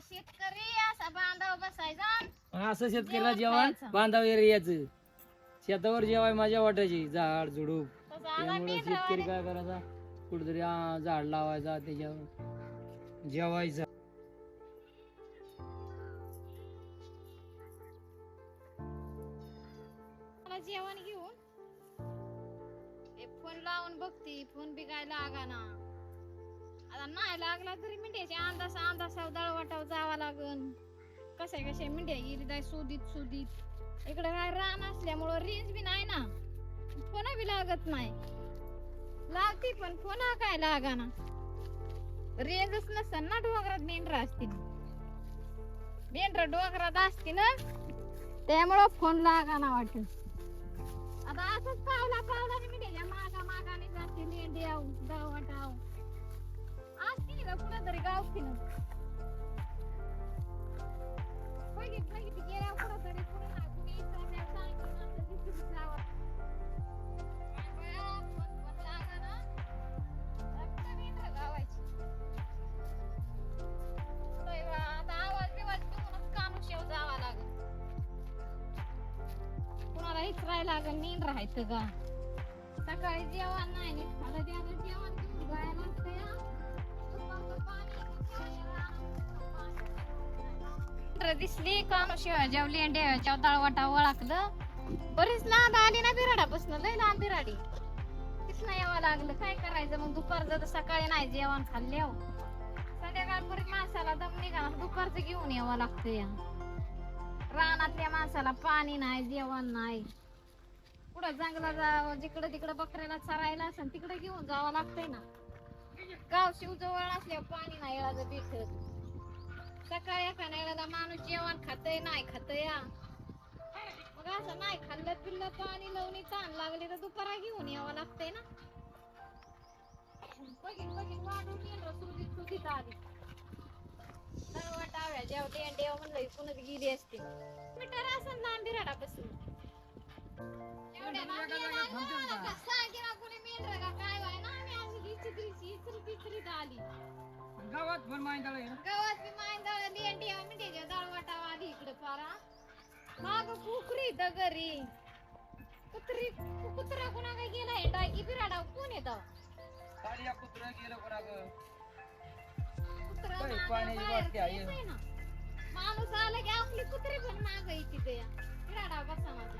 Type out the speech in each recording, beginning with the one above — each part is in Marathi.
शेतकरी असा बांधाव बसायचा असं शेतकऱ्याला जेवण जेवण. बांधाव एरियाचं शेतावर जेवाय माझ्या वाटायची झाड झुडूप तसं आला त्यामुळे. शेतकरी काय करायचा कुठेतरी झाड लावायचा त्याच्यावर जेवायचा नाही लागला तरी मिंड्याचे अंदाज अंदाज दळवाटाव जावा लागन. कशा कशा मिंड्या गेली जाय सुदीत सुदीत. इकडे काय रान असल्यामुळं रेंज बी नाही ना. फोन बी लागत नाही. लागती पण फोन काय लागाना. रेंजच नसतं ना डोंगरात मेंढरा असतील. मेंढरा डोंगरात असतील ना त्यामुळं फोन लागाना वाटत. आता असंच पावला पावला मी मागा मागाने जाते लेंड्याव गावाटाव का कुठं तरी गावठी बघित बघित गेल्या कुठं तरी कुठं ना कुणी इचारल्या सांगितलं जावं. काय आता आवाज लागेल कुणाला राहायचं का सकाळी जेवण नाही आता जेवण घेऊन जायला पाणी. दिसली कानो शिवाय जेवली आणि देवाच्या दळवाटा ओळखलं. बरीच लांब आली ना बिराडापासून लय लांब बिराडी. तिथनं यावं लागलं. काय करायचं मग? दुपारचं तर सकाळी नाही जेवण खाल्ल्यावर हो. संध्याकाळपर्यंत माणसाला दम निघाला. दुपारचं घेऊन यावं लागतं या. रानातल्या माणसाला पाणी नाही जेवण नाही. कुठं जंगलात जावं जिकडं तिकडं बकऱ्याला चरायला असेल तिकडे घेऊन जावं लागतंय ना. गाव शिवजवळ असल्यावर पाणी नाही येळाचं भेटत सकाळी एका वेळेला माणूस जेवण खातय नाही खातय या मग असं नाही खाल्लं पिल्लं पाणी लावणी ताण लागले तर दुपारा घेऊन यावं लागतंय ना. बघीन बघीन वाढून येईल सुधीत सुधीत आली. टाव्या जेवते देव म्हणलं इकूनच गेली असते. मीटर असं लांब बिराडापासून एवढ्या लांब कोणी मेंढरं काय व्हाय ना आम्ही इचरी तिचरीत आली. गावात पण माहिती गावात मी माय दळली आणि देव मी त्याच्या दळवाटाव आली इकडे पारा. माग कुकरी दगरी कुत्री कुत्रा कुणा काय गेलाय डाकी बिराडाव कोण येत? कुत्र गेलं कोणाक कुत्रा काय मागं पाण्याची बाहेर वाटते आहे. येतंय ना. माणूस आला की आपली कुत्री पण माग येते ते. बिराडाव बसा माझं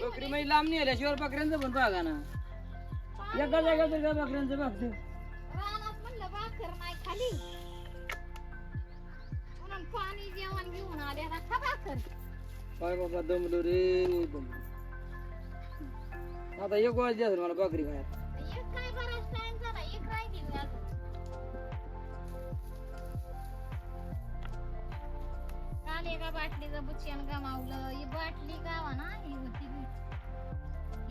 बकरी म्हणजे लांब नाही आल्याशिवाय बकऱ्यांचं पण बघा ना एका जागा त्या बकऱ्यांचं बघते रानात म्हणलं भाकर नाही खाली. म्हणून पाणी जेवण घेऊन आले ना खा भाकर. काय बाबा दमलो रे दमलो. आता एक वाज द्या मला बकरी खायला. एक काय बराच टाइम झाला एक राहिली मी अजून. काल एका बाटलीचं बुच्यान गमावलं. ही बाटली गावा ना ही होती बी.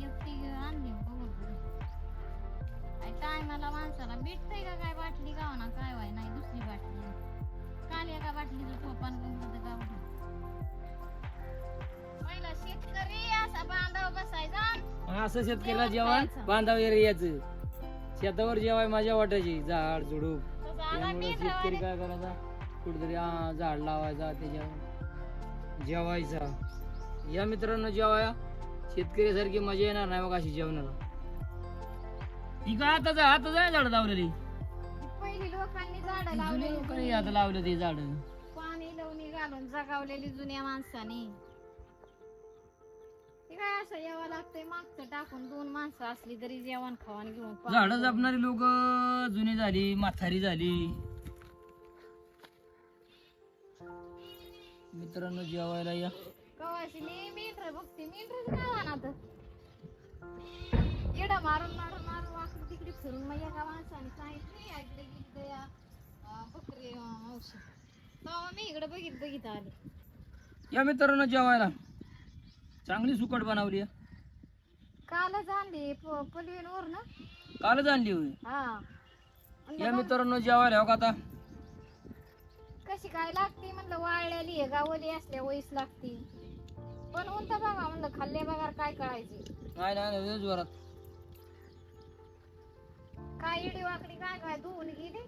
एकटी आणली. टायमाला माणसाला भेटतंय का काय बाटली? गावा ना काय व्हाय नाही दुसरी बाटली. काल एका बाटलीचं टोपान गाव पहिला शेतकरी असा बांधाव बसायचा. असं शेतकऱ्याला जेवण जेवण. बांधाव एरियाचं शेतावर जेवाय माझ्या वाटायची. झाड झुडूप. त्यामुळे शेतकरी. काय करायचा? कुठेतरी झाड लावायचा त्याच्यावर. जेवायचा. या मित्रांनो जेवाया. शेतकऱ्यासारखी मजा येणार नाही मग अशी जेवणाला. ही काय आता जा- आता जाय झाड लावलेली? पहिली लोकांनी झाड जुने लावलेली. लोकांनी आता लावले ते झाड. पाणी लावणी घालून जगावलेली जुन्या माणसाने. ते काय असं यावं लागतंय? मागचं टाकून दोन माणसं असली तरी जेवण खावण घेऊन झाड जपणारी लोक जुनी झाली म्हातारी झाली. मित्रांनो जेवायला या. कवाशी मी मेंढर बघते मेंढर गावा ना तर येडा मारून मारून मारून वाकडे तिकडे फिरून मग या अं, बकरी अं, औषध तेव्हा मी इकडे बघित बघित आले. या मित्रांनो जेवायला. चांगली सुकट बनवली आहे. कालच आणली पलवीन वर ना? कालच आणली होय. हा. या मित्रांनो जेवायला हो का आता? कशी काय लागते म्हणलं वाळलेली आहे गावली असल्या वयस लागते. पण म्हणता बघा म्हणलं खाल्ले बघा काय कळायचे नाही नाही नाही, जोरात. काय इडी वाकडी काय काय धुवून गेली?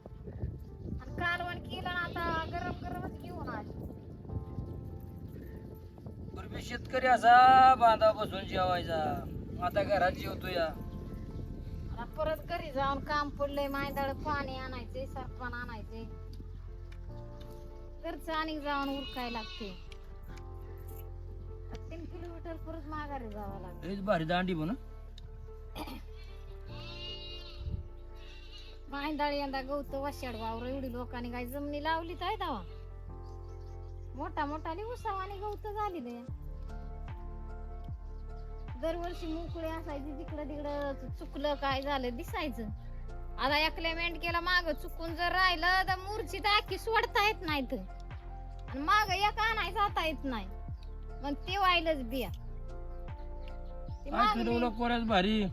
आणि कालवण केलं आता गरम गरमच घेऊन आली. पूर्वी शेतकरी असा बांधा बसून जेवायचा. आता घरात जेवतो या. आता परत घरी जाऊन काम पडलंय मायदाळ पाणी आणायचे सरपण आणायचे. घरच आणि जाऊन उरकाय लागते. तीन किलोमीटर परत माघारी जावं लागत भारी दांडी म्हणून. मायदाळ यंदा गवत वशाड वावर एवढी लोकांनी काय जमिनी लावली काय दावा मोठा मोठा उसावाने गवत झाली ते दरवर्षी मोकळी असायची तिकडं तिकडं चुकलं काय झालं दिसायचं. आता एकल्या मेंढकेला माग चुकून जर राहिलं तर मूर्ची तर अख्खी सोडता येत नाहीत. आणि माग एक आणाय जाता येत नाही. मग ते व्हायलंच बिया. ती काय मागणी- फिरवलं कोऱ्याच भारी?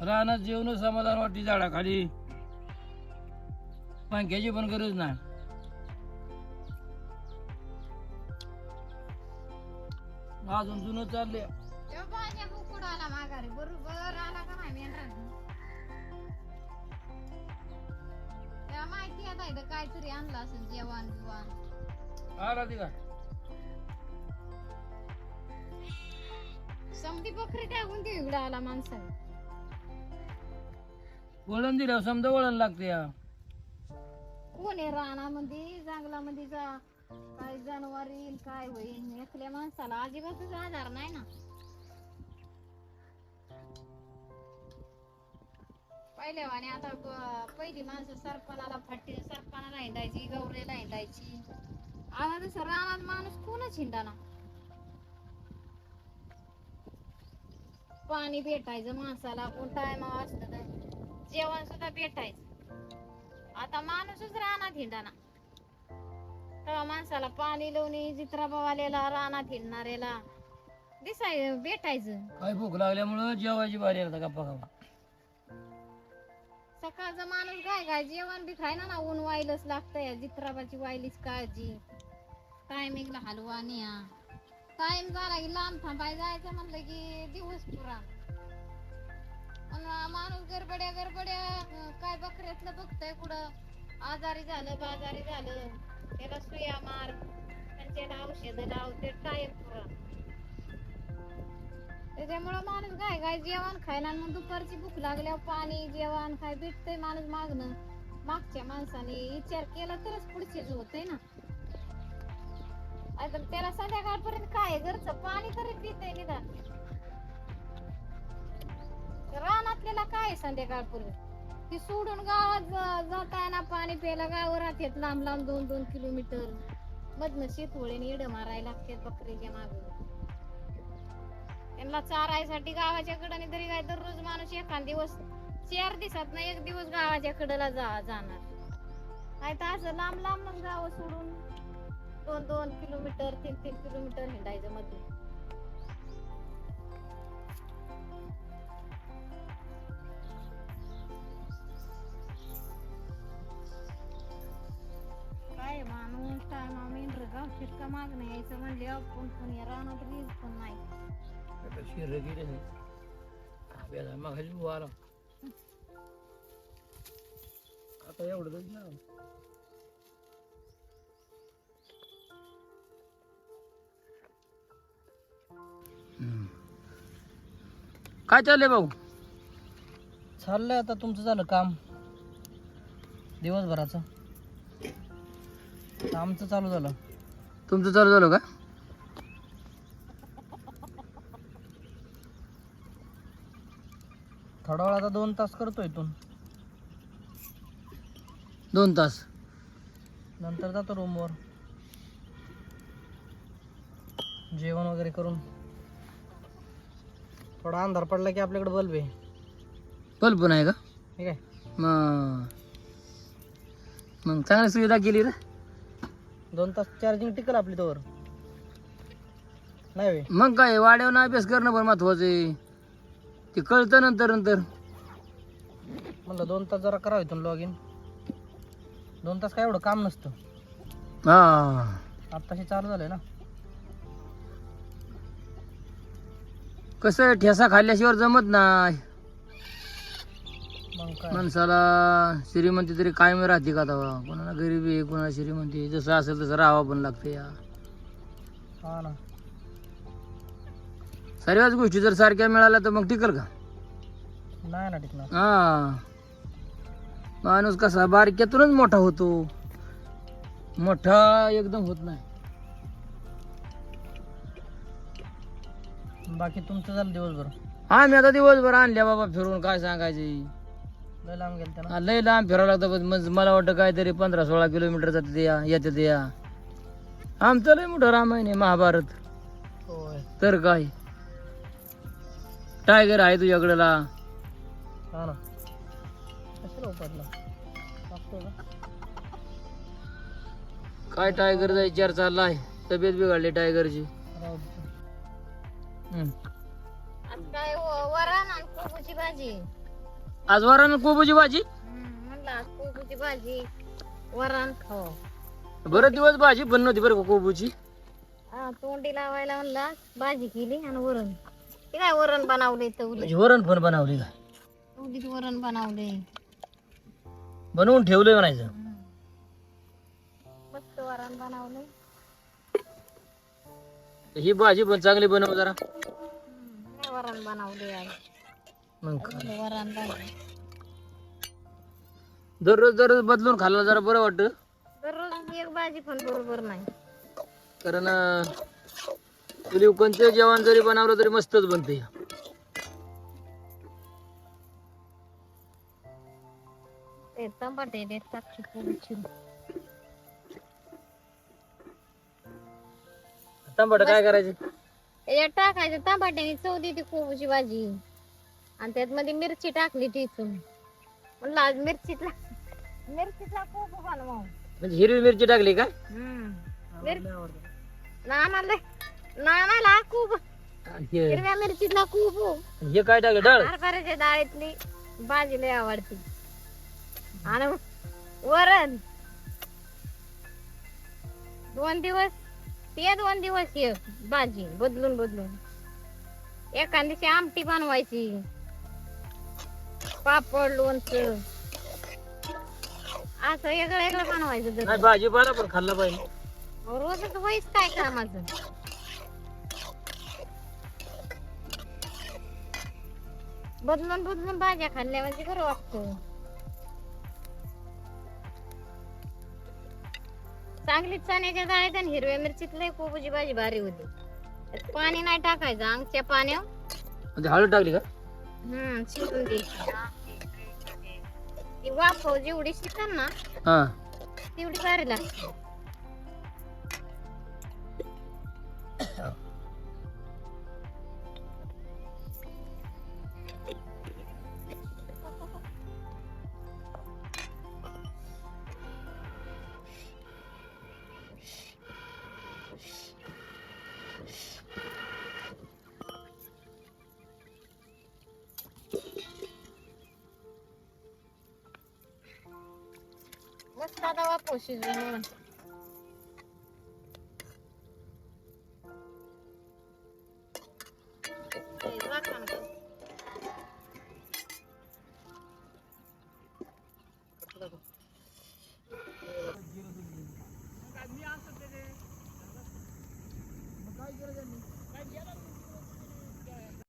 रानात जेवण समाधान वाटते झाडाखाली. पंख्याची पण गरज नाही. अजून जुनं चालले काहीतरी आणलं असेल जेवण बिवण. आला ती का? समधी बकरी टाकून ती इकडं आला माणसाने वळण दिल्यावर समजा वळण लागते या. कोण आहे रानामध्ये जंगलामध्ये जा. काय जनावर येईल काय होईल एकल्या माणसाला अजिबातच आधार नाही ना. पहिल्या वाणी आता ब- पहिली माणसं सरपणाला फाटी सरपणाला हिंडायची गौरेला हिंडायची आता तसं रानात माणूस कोणच हिंडाना पाणी भेटायचं माणसाला कोण टायमा वाचत जेवण सुद्धा भेटायचं. आता माणूसच रानात हिंडाना तेव्हा माणसाला पाणी लावणी जित्राबावाल्याला रानात हिंडणाऱ्याला दिसाय भेटायचं. काय भूक लागल्यामुळं जेवायची बारी आता गप्पा गप्पा. सकाळचा माणूस काय काय जेवण बी खायना ना ऊन वाईलच लागतंय जित्राबाची वाईलीच काळजी. टायमिंगला हलवा न्या. टाइम झाला की लांब थांबाय जायचं म्हणलं की दिवस पुरा. माणूस गरबड्या गरबड्या काय बकऱ्यातलं बघतय कुठं? आजारी झालं बाजारी झालं. त्याला सुया मार. आणि त्याला औषध लाव ते टाइम त्याच्यामुळं माणूस काय काय जेवण खायला मग दुपारची भूक लागल्यावर पाणी जेवण काय भेटतंय माणूस मागणं. मागच्या माणसाने विचार केला तरच पुढचेच होतंय ना. आता त्याला संध्याकाळपर्यंत काय आहे? घरचं पाणी तरी पितंय निदान. रानातल्याला काय संध्याकाळपूर्वी? ती सोडून गावात जाताना ना पाणी प्यायला गावावर राहतात लांब लांब दोन दोन किलोमीटर. मधन शेतवळीने इड मारायला लागतात बकरीच्या मागं. त्यांना चारायसाठी गावाच्या कडाने तरी काय दररोज माणूस एखाद दिवस चार दिवसात ना एक दिवस गावाच्या कडेला जा जाणार. नाही तर असं लांब लांब मग गाव सोडून दोन दोन किलोमीटर तीन तीन किलोमीटर हिंडायचं मध्ये मेंढर गाव शिटका मागणं यायचं म्हणले आपण पण या रानात रीज पण नाही आता शिर गेले बेला मागाशी उभा आला आता एवढं तरी ना काय चाललंय भाऊ? चाललंय आता तुमचं झालं काम. दिवसभराचं. आमचं चालू झालं. तुमचं चालू झालं का? थोडा वेळ आता दोन तास करतो इथून. दोन तास. नंतर जातो रूमवर जेवण वगैरे करून. थोडा अंधार पडला की आपल्याकडे बल्ब आहे. बल्ब आहे का? ठीक आहे मग. मग चांगली सुविधा केली रे. दोन तास चार्जिंग टिकल आपली तोवर. नाही मग काय वाड्यावर अभ्यास करणं पण महत्वाचं आहे. ते कळतं नंतर नंतर. म्हणलं दोन तास जरा करावं इथून लॉग इन दोन तास काय एवढं काम नसतं. हा. आत्ताशी चालू झालंय ना. कसं आहे, ठेसा खाल्ल्याशिवाय जमत नाही. माणसाला श्रीमंती तरी कायम राहते का तेव्हा? कोणाला गरिबी कोणाला श्रीमंती. जसं असेल तसं राहावं पण लागते या. हा ना. सर्वच गोष्टी जर सारख्या मिळाल्या तर मग टिकल का? नाही ना टिकणार. हा. माणूस कसा बारक्यातूनच मोठा होतो. मोठा एकदम होत नाही. बाकी तुमचं झालं दिवसभर? आम्ही आता दिवसभर आणल्या बाबा फिरून काय सांगायचे? लय लांब गेलं त्याला हा, लय लांब फिरावं लागतं पण मग मला वाटतं काहीतरी पंधरा सोळा किलोमीटर जाते ते या येते ते या. आमचं लय मोठं रामायण आहे महाभारत. होय. तर काय? टायगर आहे हा ना. कशाला टाकतो का? काय टायगरचा विचार चाललाय. तब्येत बिघडली टायगरची. राहू दे. हम्म. आज काय व- वरण आणि कोबूची भाजी. आज वरानं कोबूची भाजी? म्हणलं कोबूची भाजी वरण. खाऊ बरं दिवस भाजी पण नव्हती बरं का कोबूची. हा, तोंडी लावायला म्हणला भाजी केली आणि वरण. ते काय वरण बनवले तवली म्हणजे वरण पण बनवली का? तवलीत वरण बनवले बनवून ठेवलंय म्हणायचं. मस्त वरण बनवले ही भाजी पण चांगली बनव जरा. काय वरण बनवले आज? मग वरण दररोज दररोज बदलून खाल्लं जरा बरं वाटतं. दररोज एक भाजी पण बरोबर नाही. कारण चुली कोणतं जेवण जरी बनवलं तरी मस्तच बनते. ते टमाटे देतात की कोबीची टमाटर काय करायचे? टाकायचं टमाट्याने चव देते कोबूची भाजी. आणि त्यात मध्ये मिरची टाकली टिचून म्हणलं आज मिरचीतला मिरचीतला कोबू बनवा म्हणजे हिरवी मिरची टाकली काय मिर- नानाला नानाला खूप हे हिरव्या मिरचीतला कोबू. हे काय टाकलं? डाळ? हरभऱ्याच्या डाळीतली. भाजी लय आवडती. आणि वरण. दोन दिवस ते दोन दिवस ये भाजी बदलून बदलून एका दिवशी आमटी बनवायची. पापड लोणचं असं वेगळं वेगळं बनवायचं नाही. भाजीपाला पण खाल्ला पाहिजे. रोजच वयच काय कामाचं? बदलून बदलून भाज्या खाल्ल्या म्हणजे बरं वाटतं. चांगली चण्याच्या डाळीत आणि हिरव्या मिरचीत लय कोबूची भाजी भारी होती. त्यात पाणी नाही टाकायचं अंगच्या पाण्यावर. म्हणजे हळद टाकली का? हम्म शिजून द्यायची ती वाफव जेवढी शिकन ना हा. तेवढी भारी लागते. मस्त आता वाफव शिजून